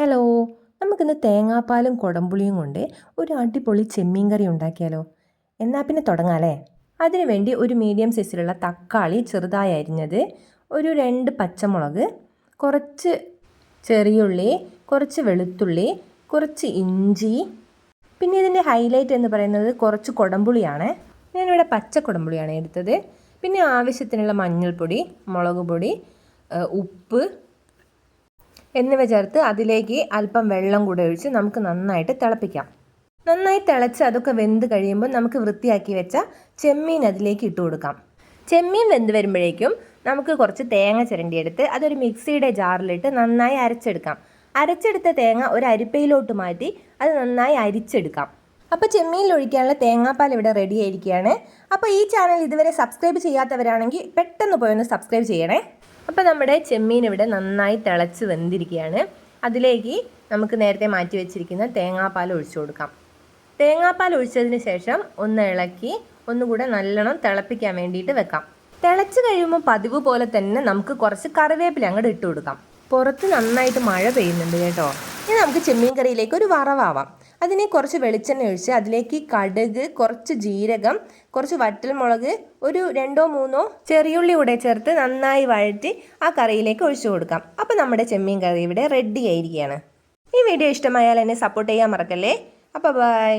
Hello നമുക്കിന്ന് തേങ്ങാപ്പാലും കുടംപുളിയും കൊണ്ട് ഒരു അടിപൊളി ചെമ്മീൻ കറി ഉണ്ടാക്കിയാലോ? എന്നാൽ പിന്നെ തുടങ്ങാമല്ലേ അതിനുവേണ്ടി ഒരു മീഡിയം സൈസിലുള്ള തക്കാളി ചെറുതായി അരിഞ്ഞത് ഒരു രണ്ട് പച്ചമുളക് കുറച്ച് ചെറിയുള്ളി കുറച്ച് വെളുത്തുള്ളി കുറച്ച് ഇഞ്ചി. പിന്നെ ഇതിന്റെ ഹൈലൈറ്റ് എന്ന് പറയുന്നത് കുറച്ച് കുടംപുളിയാണ്. ഞാനിവിടെ പച്ച കുടംപുളിയാണ് എടുത്തത്. പിന്നെ ആവശ്യത്തിനുള്ള മഞ്ഞൾപ്പൊടി മുളക് പൊടി ഉപ്പ് എന്നിവ ചേർത്ത് അതിലേക്ക് അല്പം വെള്ളം കൂടെ ഒഴിച്ച് നമുക്ക് നന്നായിട്ട് തിളപ്പിക്കാം. നന്നായി തിളച്ച് അതൊക്കെ വെന്ത് കഴിയുമ്പോൾ നമുക്ക് വൃത്തിയാക്കി വെച്ച ചെമ്മീൻ അതിലേക്ക് ഇട്ട് കൊടുക്കാം. ചെമ്മീൻ വെന്ത് വരുമ്പോഴേക്കും നമുക്ക് കുറച്ച് തേങ്ങ ചിരണ്ടിയെടുത്ത് അതൊരു മിക്സിയുടെ ജാറിലിട്ട് നന്നായി അരച്ചെടുക്കാം. അരച്ചെടുത്ത തേങ്ങ ഒരു അരിപ്പയിലോട്ട് മാറ്റി അത് നന്നായി അരിച്ചെടുക്കാം. അപ്പോൾ ചെമ്മീനിൽ ഒഴിക്കാനുള്ള തേങ്ങാപ്പാൽ ഇവിടെ റെഡി ആയിരിക്കുകയാണ്. അപ്പോൾ ഈ ചാനൽ ഇതുവരെ സബ്സ്ക്രൈബ് ചെയ്യാത്തവരാണെങ്കിൽ പെട്ടെന്ന് പോയൊന്ന് സബ്സ്ക്രൈബ് ചെയ്യണേ. അപ്പോൾ നമ്മുടെ ചെമ്മീൻ ഇവിടെ നന്നായി തിളച്ച് വെന്തിരിക്കുകയാണ്. അതിലേക്ക് നമുക്ക് നേരത്തെ മാറ്റി വെച്ചിരിക്കുന്ന തേങ്ങാപ്പാൽ ഒഴിച്ചു കൊടുക്കാം. തേങ്ങാപ്പാൽ ഒഴിച്ചതിന് ശേഷം ഒന്ന് ഇളക്കി ഒന്നുകൂടെ നല്ലോണം തിളപ്പിക്കാൻ വേണ്ടിയിട്ട് വെക്കാം. തിളച്ച് കഴിയുമ്പോൾ പതിവ് പോലെ തന്നെ നമുക്ക് കുറച്ച് കറിവേപ്പില അങ്ങോട്ട് ഇട്ട് കൊടുക്കാം. പുറത്ത് നന്നായിട്ട് മഴ പെയ്യുന്നുണ്ട് കേട്ടോ. ഇനി നമുക്ക് ചെമ്മീൻ കറിയിലേക്ക് ഒരു വറവാവാം. അതിനെ കുറച്ച് വെളിച്ചെണ്ണ ഒഴിച്ച് അതിലേക്ക് കടുക് കുറച്ച് ജീരകം കുറച്ച് വറ്റൽമുളക് ഒരു രണ്ടോ മൂന്നോ ചെറിയുള്ളി കൂടെ ചേർത്ത് നന്നായി വഴറ്റി ആ കറിയിലേക്ക് ഒഴിച്ചു കൊടുക്കാം. അപ്പോൾ നമ്മുടെ ചെമ്മീൻ കറി ഇവിടെ റെഡി ആയിരിക്കുകയാണ്. ഈ വീഡിയോ ഇഷ്ടമായാൽ എന്നെ സപ്പോർട്ട് ചെയ്യാൻ മറക്കല്ലേ? അപ്പോൾ ബൈ